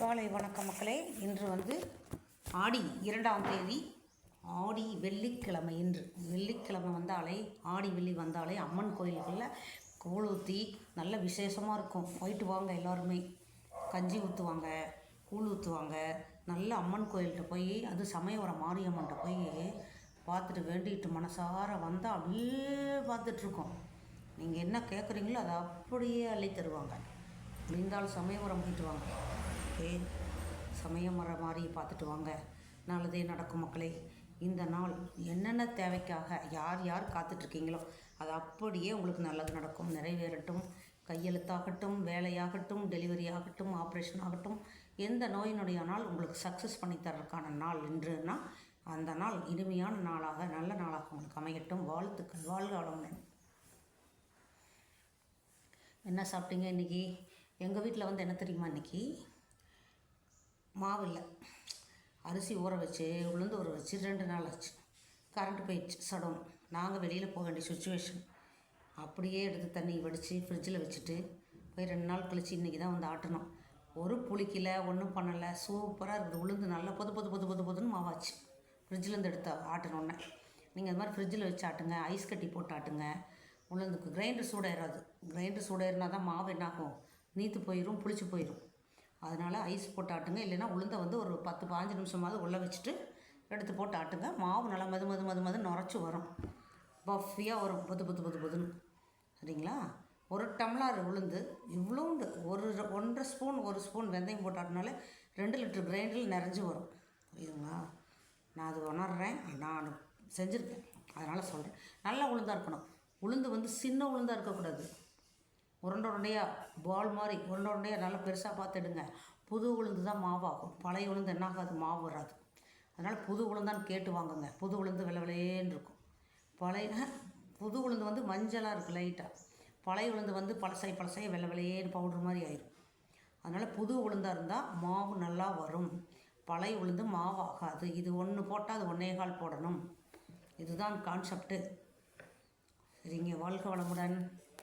காலை வணக்க மக்களே. இன்று வந்து ஆடி இரண்டாம் தேதி ஆடி வெள்ளிக்கிழமை இன்று. வெள்ளிக்கிழமை வந்தாலே ஆடி வெள்ளி வந்தாலே அம்மன் கோயில்களில் கூழ் ஊற்றி நல்ல விசேஷமாக இருக்கும். போயிட்டு வாங்க எல்லாருமே. கஞ்சி ஊற்றுவாங்க கூழ் ஊற்றுவாங்க நல்ல அம்மன் கோயில்கிட்ட போய் அது சமயபுரம் மாரியம்மன்ட்ட போய் பார்த்துட்டு வேண்டிட்டு மனசார வந்தால் அப்படியே பார்த்துட்ருக்கோம். நீங்கள் என்ன கேட்குறீங்களோ அதை அப்படியே அள்ளி தருவாங்க. முடிந்தால் சமயபுரம் போயிட்டு வாங்க. சமயம் வர மாதிரி பார்த்துட்டு வாங்க. நல்லதே நடக்கும் மக்களே. இந்த நாள் என்னென்ன தேவைக்காக யார் யார் காத்துட்ருக்கீங்களோ அது அப்படியே உங்களுக்கு நல்லது நடக்கும். நிறைவேறட்டும். கையெழுத்தாகட்டும் வேலையாகட்டும் டெலிவரி ஆகட்டும் ஆப்ரேஷன் ஆகட்டும். எந்த நோயினுடைய நாள் உங்களுக்கு சக்ஸஸ் பண்ணித்தரதுக்கான நாள் இன்றுன்னா அந்த நாள் இனிமையான நாளாக நல்ல நாளாக உங்களுக்கு அமையட்டும். வாழ்த்துக்கள். வாழ்க வளமுடன். என்ன சாப்பிட்டீங்க இன்றைக்கி எங்கள் வீட்டில் வந்து என்ன தெரியுமா இன்றைக்கி மாவு இல்லை அரிசி ஊற வச்சு உளுந்து ஊற வச்சு ரெண்டு நாள் ஆச்சு. கரண்ட் போயிடுச்சு சடம். நாங்கள் வெளியில் போக வேண்டிய சுச்சுவேஷன் அப்படியே எடுத்து தண்ணி வடித்து ஃப்ரிட்ஜில் வச்சுட்டு போய் ரெண்டு நாள் கழிச்சு இன்றைக்கி தான் வந்து ஆட்டணும். ஒரு புளிக்கல ஒன்றும் பண்ணலை சூப்பராக இருக்குது. உளுந்து நல்லா பொது பொது பொது பொது பொதுன்னு மாவாச்சு. ஃப்ரிட்ஜிலேருந்து எடுத்து ஆட்டினோன்னே. நீங்கள் அது மாதிரி ஃப்ரிட்ஜில் வச்சு ஆட்டுங்க ஐஸ் கட்டி போட்டு ஆட்டுங்க. உளுந்துக்கு கிரைண்டர் சூடாயிடாது கிரைண்டர் சூடாயிருந்தா தான் மாவு என்னாகும்? நீத்து போயிடும் புளிச்சு போயிடும் அதனால் ஐஸ் போட்டு ஆட்டுங்க. இல்லைன்னா உளுந்தை வந்து ஒரு பத்து பாஞ்சு நிமிஷமாவது உள்ளே வச்சுட்டு எடுத்து போட்டு ஆட்டுங்க. மாவு நல்லா மது மது மது மது நுரைச்சி வரும். பஃபியாக வரும் பொது பொது பொது பொதுன்னு. சரிங்களா? ஒரு டம்ளார் உளுந்து இவ்வளோண்டு. ஒரு ஒன்றரை ஸ்பூன் ஒரு ஸ்பூன் வெந்தயம் போட்டு ஆட்டினாலே ரெண்டு லிட்டர் கிரைண்டரில் நிறைஞ்சு வரும். புரியுதுங்களா? நான் அது உணர்றேன். நான் செஞ்சுருக்கேன். அதனால் சொல்கிறேன் நல்லா உளுந்தாக இருக்கணும். உளுந்து வந்து சின்ன உளுந்தாக இருக்கக்கூடாது. உருண்டை உருண்டையாக பால் மாதிரி உருண்டை உருண்டையாக நல்லா பெருசாக பார்த்துடுங்க. புது உளுந்து தான் மாவாகும். பழைய உளுந்து என்ன ஆகாது? மாவு வராது. அதனால் புது உளுந்தான்னு கேட்டு வாங்குங்க. புது உளுந்து வெள்ளை வெளையேன்னு இருக்கும். பழைய புது உளுந்து வந்து மஞ்சளாக இருக்குது லைட்டாக பழைய உளுந்து வந்து பழசாய் பழசாய் வெள்ளை வெளையேன்னு பவுடர் மாதிரி ஆயிரும். அதனால் புது உளுந்தாக இருந்தால் மாவு நல்லா வரும். பழைய உளுந்து மாவாகாது. இது ஒன்று போட்டால் அது ஒன்றே கால் போடணும். இதுதான் கான்செப்ட்டு சரிங்க வாழ்க வளமுடன்.